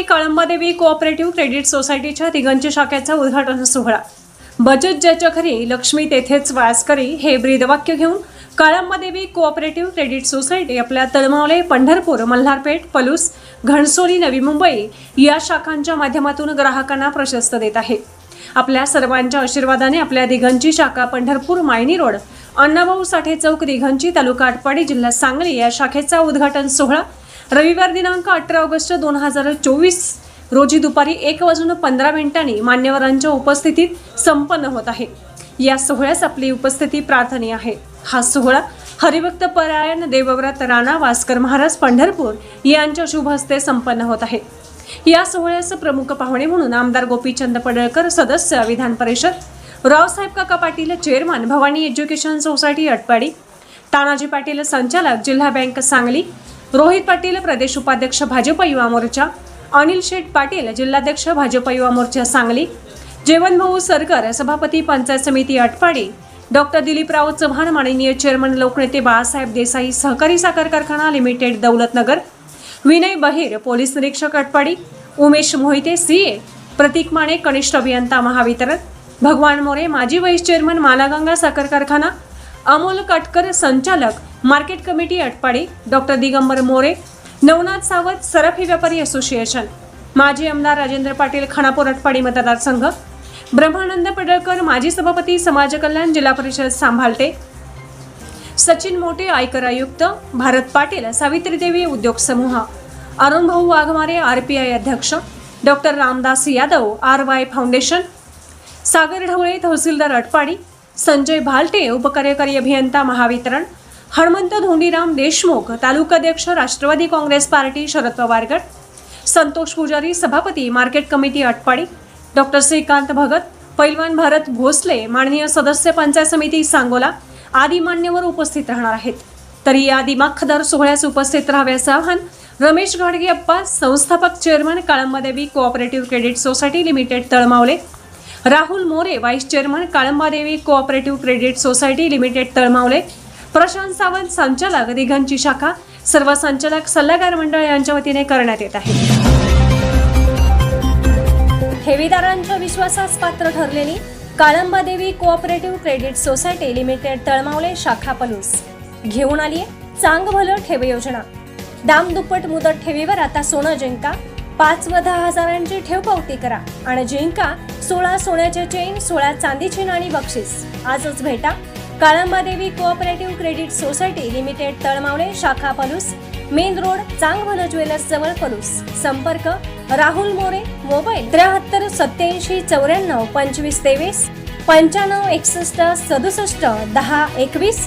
बुधवारी कळंबादेवी cooperative credit सोसायटीच्या दिगंची शाखेचा उद्घाटन सोहळा. बचत ज्याच्या घरी लक्ष्मी तेथेच वास करी हे ब्रीदवाक्य घेऊन काळंबादेवी कोऑपरेटिव्ह क्रेडिट सोसायटी आपल्या तळमावले पंढरपूर मल्हारपेठ पलूस घणसोली नवी मुंबई या शाखांच्या माध्यमातून ग्राहकांना प्रशस्त देत आहे. आपल्या सर्वांच्या आशीर्वादाने आपल्या दिघंची शाखा पंढरपूर मायनी रोड अण्णाभाऊ साठे चौक दिघंची तालुका आटपाडी जिल्हा सांगली या शाखेचा उद्घाटन सोहळा रविवार दिनांक अठरा ऑगस्ट दोन हजार चोवीस रोजी दुपारी एक वाजून पंधरा मिनिटांनी मान्यवरांच्या उपस्थितीत संपन्न होत आहे. या सोहळ्यास आपली उपस्थिती प्रार्थनीय आहे. हा सोहळा हरिभक्त परायण देवव्रत राणा वास्कर महाराज पंढरपूर यांच्या शुभ हस्ते संपन्न होत आहे. या सोहळ्यास प्रमुख पाहुणे म्हणून आमदार गोपीचंद पडळकर सदस्य विधान परिषद रावसाहेब काका Patil chairman Bhavani education society Atpadi Tanaji Patil संचालक जिल्हा बँक सांगली रोहित पाटील प्रदेश उपाध्यक्ष भाजप युवा मोर्चा अनिल शेठ पाटील जिल्हाध्यक्ष भाजप युवा मोर्चा सांगली जेवणभाऊ सरकर सभापती पंचायत समिती अटपाडी डॉक्टर दिलीपराव चव्हाण माननीय चेअरमन लोकनेते बाळासाहेब देसाई सहकारी साखर कारखाना लिमिटेड दौलतनगर विनय बहिर पोलीस निरीक्षक अटपाडी उमेश मोहिते सीए प्रतीक माने कनिष्ठ अभियंता महावितरण भगवान मोरे माजी व्हाईस चेअरमन मालागंगा साखर कारखाना अमोल कटकर संचालक market committee Atpadi doctor Digambar More Navnath Sawant सरफी व्यापारी असोसिएशन माजी आमदार राजेंद्र पाटील खानापूर अटपाडी मतदारसंघ ब्रह्मानंद पडळकर माजी सभापती समाज कल्याण जिल्हा परिषद सांभाळते सचिन मोटे आयकर आयुक्त भारत पाटील सावित्रीदेवी उद्योग समूह Arunbhau Waghmare R P I अध्यक्ष doctor Ramdas Yadav R Y foundation Sagar Dhawale तहसीलदार अटपाडी संजय भालटे उपकार्यकारी अभियंता महावितरण हनुमंत धोंडीराम देशमुख तालुकाध्यक्ष राष्ट्रवादी काँग्रेस पार्टी शरद पवार गट संतोष पुजारी सभापती market committee Atpadi doctor Shrikant Bhagat पैलवान भारत भोसले माननीय सदस्य पंचायत समिती सांगोला आदी मान्यवर उपस्थित राहणार आहेत. तरी या दिमाखदार सोहळ्यास उपस्थित राहाव्याचं आवाहन रमेश घाडगे अप्पा संस्थापक chairman Kalambadevi cooperative credit society limited Talmavale. Rahul More vice chairman Kalambadevi cooperative credit society limited Talmavale. Prashant Sawant संचालक दिघांची शाखा. सर्व संचालक सल्लागार मंडळ यांच्या वतीने करण्यात येत आहे. ठेवीदारांच्या विश्वासास पात्र ठरलेली Kalambadevi cooperative credit society limited Talmavale शाखा पलूस घेऊन आली चांग भलं ठेव योजना. दाम दुप्पट मुदत ठेवीवर आता सोनं जिंका. पाच व दहा हजारांची ठेव पावती करा आणि जिंका सोळा सोन्याचे चेन सोळा चांदीची नाणी बक्षीस. आजच भेटा. Kalambadevi cooperative credit society limited Talmavale शाखा Palus main road Changbhala jewellers जवळ पलूस. संपर्क राहुल मोरे मोबाईल त्र्याहत्तर सत्याऐंशी चौऱ्याण्णव पंचवीस तेवीस पंच्याण्णव एकसष्ट सदुसष्ट दहा एकवीस